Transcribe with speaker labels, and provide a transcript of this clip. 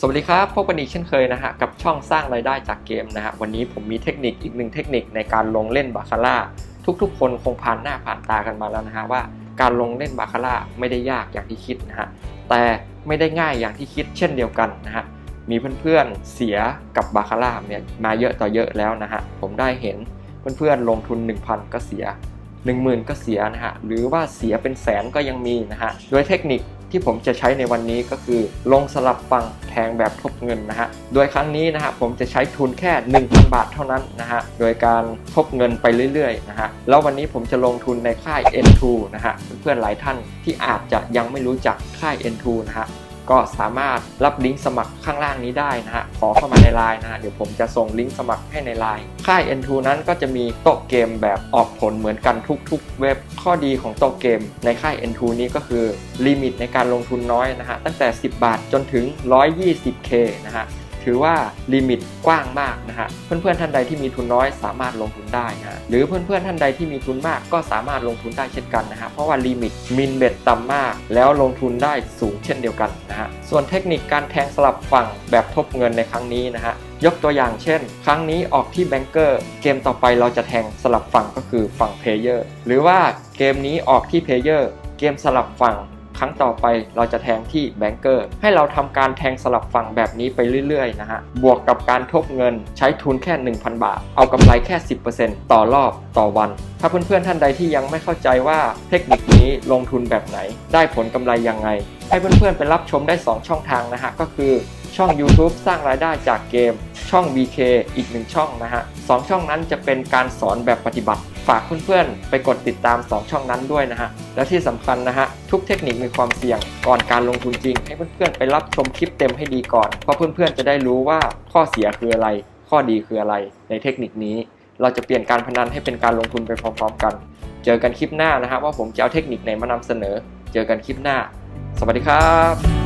Speaker 1: สวัสดีครับพบกันอีกเช่นเคยนะฮะกับช่องสร้างรายได้จากเกมนะฮะวันนี้ผมมีเทคนิคอีกหนึ่งเทคนิคในการลงเล่นบาคาร่าทุกๆ คนคงผ่านหน้าผ่านตากันมาแล้วนะฮะว่าการลงเล่นบาคาร่าไม่ได้ยากอย่างที่คิดนะฮะแต่ไม่ได้ง่ายอย่างที่คิดเช่นเดียวกันนะฮะมีเพื่อนๆเสียกับบาคาร่าเนี่ยมาเยอะต่อเยอะแล้วนะฮะผมได้เห็นเพื่อนๆลงทุน 1,000 ก็เสีย 10,000 ก็เสียนะฮะหรือว่าเสียเป็นแสนก็ยังมีนะฮะโดยเทคนิค ที่ผมจะใช้ในวันนี้ก็คือ ลงสลับฟังแทงแบบทบเงินนะฮะ โดยครั้งนี้นะฮะผมจะใช้ทุนแค่ 1,000 บาทเท่านั้นนะฮะ โดยการทบเงินไปเรื่อยๆนะฮะ แล้ววันนี้ผมจะลงทุนในค่าย N2 นะฮะ เพื่อนๆหลายท่านที่อาจจะยังไม่รู้จักค่าย N2 นะฮะ ก็สามารถรับลิงก์สมัครข้างล่างนี้ได้นะฮะขอเข้ามาในไลน์นะฮะเดี๋ยวผมจะส่งลิงก์สมัครให้ในไลน์ค่าย N2 นั้นก็จะมีโต๊ะเกมแบบออกผลเหมือนกันทุกๆ เว็บข้อดีของโต๊ะเกมในค่าย N2 นี้ก็คือลิมิตในการลงทุนน้อยนะฮะตั้งแต่ 10 บาทจนถึง 120k นะฮะ ถือว่าลิมิตกว้างมากนะฮะเพื่อนๆท่านใดที่มีทุนน้อยสามารถลงทุนได้นะฮะหรือเพื่อนๆท่านใดที่มีทุนมากก็สามารถลงทุนได้เช่นกันนะฮะเพราะว่าลิมิตมินเบ็ดต่ำมาก แล้วลงทุนได้สูงเช่นเดียวกันนะฮะส่วนเทคนิคการแทงสลับฝั่งแบบทบเงินในครั้งนี้นะฮะยกตัวอย่างเช่น ครั้งนี้ออกที่แบงเกอร์เกมต่อไปเราจะแทงสลับฝั่งก็คือฝั่งเพลเยอร์หรือว่าเกมนี้ออกที่เพลเยอร์เกมสลับฝั่ง ครั้งต่อไปเราจะแทงที่แบงเกอร์ ให้เราทำการแทงสลับฝั่งแบบนี้ไปเรื่อยๆนะฮะ บวกกับการทบเงินใช้ทุนแค่ 1,000 บาท เอากำไรแค่ 10%ต่อรอบต่อวัน ถ้าเพื่อนๆท่านใดที่ยังไม่เข้าใจว่าเทคนิคนี้ลงทุนแบบไหน ได้ผลกำไรยังไง ให้เพื่อนๆไปรับชมได้ 2 ช่องทางนะฮะ ก็คือช่อง YouTube สร้างรายได้จากเกม ช่อง BK อีกหนึ่งช่องนะฮะสองช่องนั้นจะเป็นการสอนแบบปฏิบัติ ฝากเพื่อนๆ ไปกดติดตาม 2 ช่องนั้นด้วยนะฮะ และที่สำคัญนะฮะ ทุกเทคนิคมีความเสี่ยง ก่อนการลงทุนจริง ให้เพื่อนๆ ไปรับชมคลิปเต็มให้ดีก่อน เพราะเพื่อนๆ จะได้รู้ว่าข้อเสียคืออะไร ข้อดีคืออะไร ในเทคนิคนี้ เราจะเปลี่ยนการพนันให้เป็นการลงทุนไปพร้อมๆ กัน เจอกันคลิปหน้านะฮะว่าผมจะเอาเทคนิคไหนมานำเสนอ เจอกันคลิปหน้า สวัสดีครับ